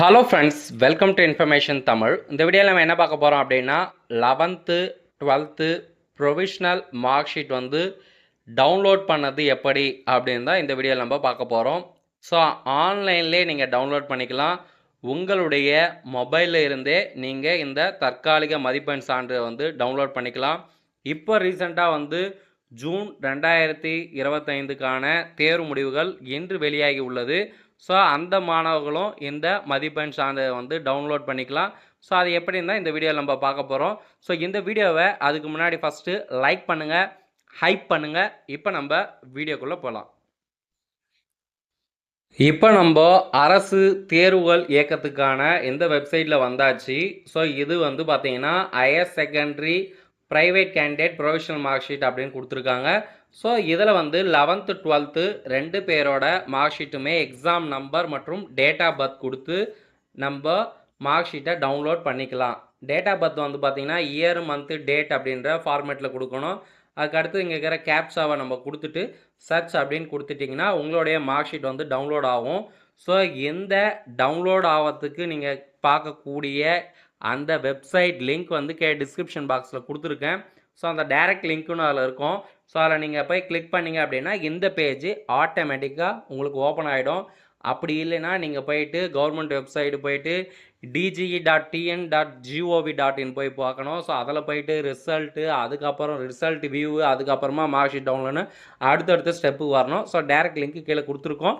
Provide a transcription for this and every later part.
Hello friends welcome to information Tamil இந்த வீடியோவில் நம்ம என்ன பார்க்க போகிறோம் அப்படின்னா eleventh twelfth provisional mark sheet வந்து டவுன்லோட் பண்ணது எப்படி அப்படின்னு தான் இந்த வீடியோவில் நம்ம பார்க்க போகிறோம் ஸோ ஆன்லைன்லேயே நீங்கள் டவுன்லோட் பண்ணிக்கலாம். உங்களுடைய மொபைலில் இருந்தே நீங்கள் இந்த தற்காலிக மதிப்பெண் சான்று வந்து டவுன்லோட் பண்ணிக்கலாம். இப்போ ரீசெண்டாக வந்து ஜூன் ரெண்டாயிரத்தி இருபத்தைந்துக்கான தேர்வு முடிவுகள் இன்று வெளியாகி உள்ளது. ஸோ அந்த மாணவர்களும் இந்த மதிப்பெண் சான்றிதழை வந்து டவுன்லோட் பண்ணிக்கலாம். ஸோ அது எப்படின்னா இந்த வீடியோவில் நம்ம பார்க்க போகிறோம் ஸோ இந்த வீடியோவை அதுக்கு முன்னாடி ஃபஸ்ட்டு லைக் பண்ணுங்கள் ஹைப் பண்ணுங்கள் இப்போ நம்ம வீடியோக்குள்ளே போகலாம் இப்போ நம்ம அரசு தேர்வுகள் இயக்கத்துக்கான இந்த வெப்சைட்டில் வந்தாச்சு. ஸோ இது வந்து பார்த்திங்கன்னா higher secondary private candidate professional mark sheet அப்படின்னு கொடுத்துருக்காங்க. ஸோ இதில் வந்து லெவன்த்து டுவெல்த்து ரெண்டு பேரோட மார்க் ஷீட்டுமே எக்ஸாம் நம்பர் மற்றும் டேட் ஆஃப் பர்த் கொடுத்து நம்ம மார்க் ஷீட்டை டவுன்லோட் பண்ணிக்கலாம். டேட் ஆஃப் பர்த் வந்து பார்த்திங்கன்னா இயர் மந்த்து டேட் அப்படின்ற ஃபார்மேட்டில் கொடுக்கணும். அதுக்கடுத்து இங்கே இருக்கிற கேப்ஸாவை நம்ம கொடுத்துட்டு சர்ச் அப்படின்னு கொடுத்துட்டிங்கன்னா உங்களுடைய மார்க் ஷீட் வந்து டவுன்லோட் ஆகும். ஸோ எந்த டவுன்லோட் ஆகிறதுக்கு நீங்கள் பார்க்கக்கூடிய அந்த வெப்சைட் லிங்க் வந்து கே டிஸ்கிரிப்ஷன் பாக்ஸில் கொடுத்துருக்கேன். ஸோ அந்த டைரக்ட் லிங்க்குன்னு அதில் இருக்கும். ஸோ அதில் நீங்கள் போய் கிளிக் பண்ணீங்க அப்படின்னா இந்த பேஜ் ஆட்டோமேட்டிக்காக உங்களுக்கு ஓப்பன் ஆகிடும் அப்படி இல்லைன்னா நீங்கள் போயிட்டு கவர்மெண்ட் வெப்சைட்டு போயிட்டு DGE dot TN dot GOV dot in போய் பார்க்கணும். ஸோ அதில் போயிட்டு ரிசல்ட்டு அதுக்கப்புறம் ரிசல்ட் வியூ அதுக்கப்புறமா மார்க் ஷீட் அடுத்தடுத்த ஸ்டெப்பு வரணும். ஸோ டேரக்ட் லிங்க் கீழே கொடுத்துருக்கோம்.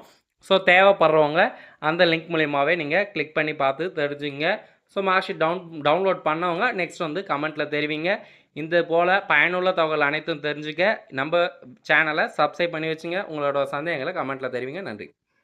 ஸோ தேவைப்படுறவங்க அந்த லிங்க் மூலியமாகவே நீங்கள் கிளிக் பண்ணி பார்த்து தெரிஞ்சுங்க. So mark sheet down download பண்ணவங்க நெக்ஸ்ட் வந்து கமெண்ட்டில் தெரிவிங்க. இந்த போல் பயனுள்ள தகவல் அனைத்தும் தெரிஞ்சுக்க நம்ம சேனலை சப்ஸ்கிரைப் பண்ணி வச்சுங்க. உங்களோட சந்தேகங்களை கமெண்ட்டில் தெரிவிங்க. நன்றி.